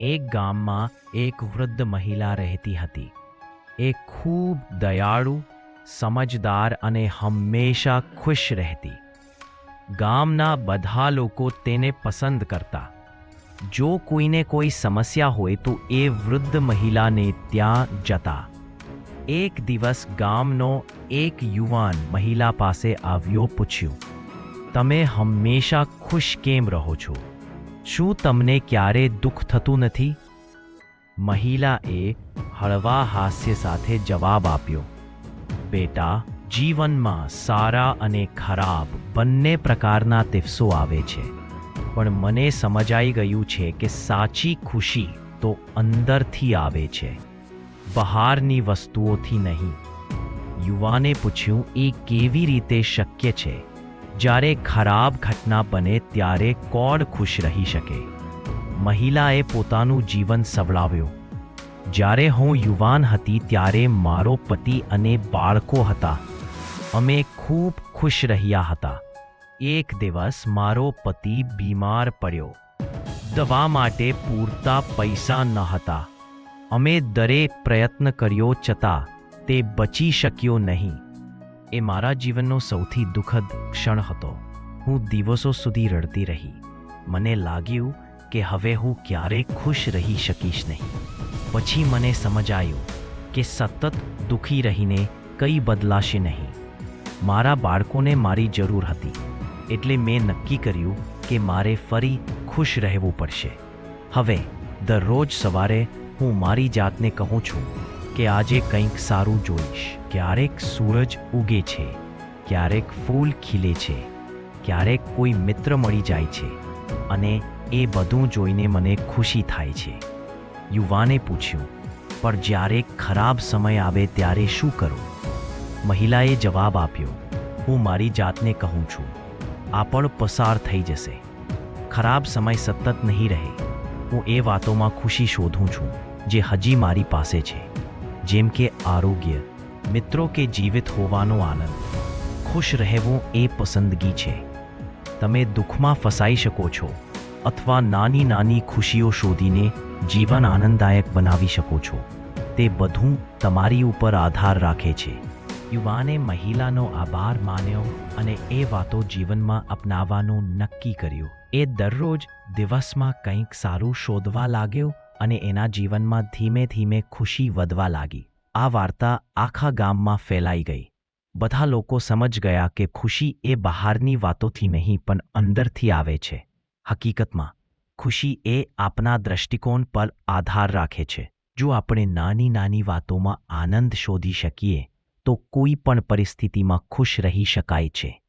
એક ગામમાં એક વૃદ્ધ મહિલા રહેતી હતી. એ ખૂબ દયાળુ, સમજદાર અને હંમેશા ખુશ રહેતી. ગામના બધા લોકો તેને પસંદ કરતા. જો કોઈને કોઈ સમસ્યા હોય તો એ વૃદ્ધ મહિલાને ત્યાં જતા. એક દિવસ ગામનો એક યુવાન મહિલા પાસે આવ્યો, પૂછ્યું, તમે હંમેશા ખુશ કેમ રહો છો? શું તમને ક્યારે દુઃખ થતું નથી? મહિલાએ હળવા હાસ્ય સાથે જવાબ આપ્યો. બેટા, જીવનમાં સારા અને ખરાબ બંને પ્રકારના તિફસો આવે છે. પણ મને સમજાઈ ગયું છે કે સાચી ખુશી તો અંદરથી આવે છે. બહારની વસ્તુઓથી નહીં. યુવાને પૂછ્યું, એ કેવી રીતે શક્ય છે? જ્યારે ખરાબ ઘટના બને ત્યારે કોણ ખુશ રહી શકે? મહિલાએ પોતાનું જીવન સવડાવ્યું. જ્યારે હું યુવાન હતી ત્યારે મારો પતિ અને બાળકો હતા. અમે ખૂબ ખુશ રહ્યા હતા. એક દિવસ મારો પતિ બીમાર પડ્યો. દવા માટે પૂરતા પૈસા ન હતા. અમે દરેક પ્રયત્ન કર્યો છતાં તે બચી શક્યો નહીં. એ મારા જીવનનો સૌથી દુઃખદ ક્ષણ હતો. હું દિવસો સુધી રડતી રહી. મને લાગ્યું કે હવે હું ક્યારેય ખુશ રહી શકીશ નહીં. પછી મને સમજાયું કે સતત દુઃખી રહીને કંઈ બદલાશે નહીં. મારા બાળકોને મારી જરૂર હતી, એટલે મેં નક્કી કર્યું કે મારે ફરી ખુશ રહેવું પડશે. હવે, દરરોજ સવારે હું મારી જાતને કહું છું કે આજે કંઈક સારું જોઈશ. ક્યારેક સૂરજ ઉગે છે, ક્યારેક ફૂલ ખીલે છે, ક્યારેક કોઈ મિત્ર મળી જાય છે અને એ બધું જોઈને મને ખુશી થાય છે. યુવાને પૂછ્યું, પણ જ્યારે ખરાબ સમય આવે ત્યારે શું કરું? મહિલાએ જવાબ આપ્યો, હું મારી જાતને કહું છું, આ પણ પસાર થઈ જશે. ખરાબ સમય સતત નહીં રહે. હું એ વાતોમાં ખુશી શોધું છું જે હજી મારી પાસે છે, જેમ કે આરોગ્ય મિત્રો કે જીવિત હોવાનો આનંદ ખુશ રહેવું એ પસંદગી છે તમે દુઃખમાં ફસાઈ શકો છો અથવા નાની નાની ખુશીઓ શોધીને જીવન આનંદદાયક બનાવી શકો છો તે બધું તમારી ઉપર આધાર રાખે છે યુવાને મહિલાનો આભાર માન્યો અને એ વાતો જીવનમાં અપનાવવાનું નક્કી કર્યું એ દરરોજ દિવસમાં કંઈક સારું શોધવા લાગ્યો અને એના જીવનમાં ધીમે ધીમે ખુશી વધવા લાગી આ વાર્તા આખા ગામમાં ફેલાઈ ગઈ. બધા લોકો સમજ ગયા કે ખુશી એ બહારની વાતોથી નહીં, પણ અંદરથી આવે છે. હકીકતમાં, ખુશી એ આપના દ્રષ્ટિકોણ પર આધાર રાખે છે. જો આપણે નાની નાની વાતોમાં આનંદ શોધી શકીએ, તો કોઈ પણ પરિસ્થિતિમાં ખુશ રહી શકાય છે.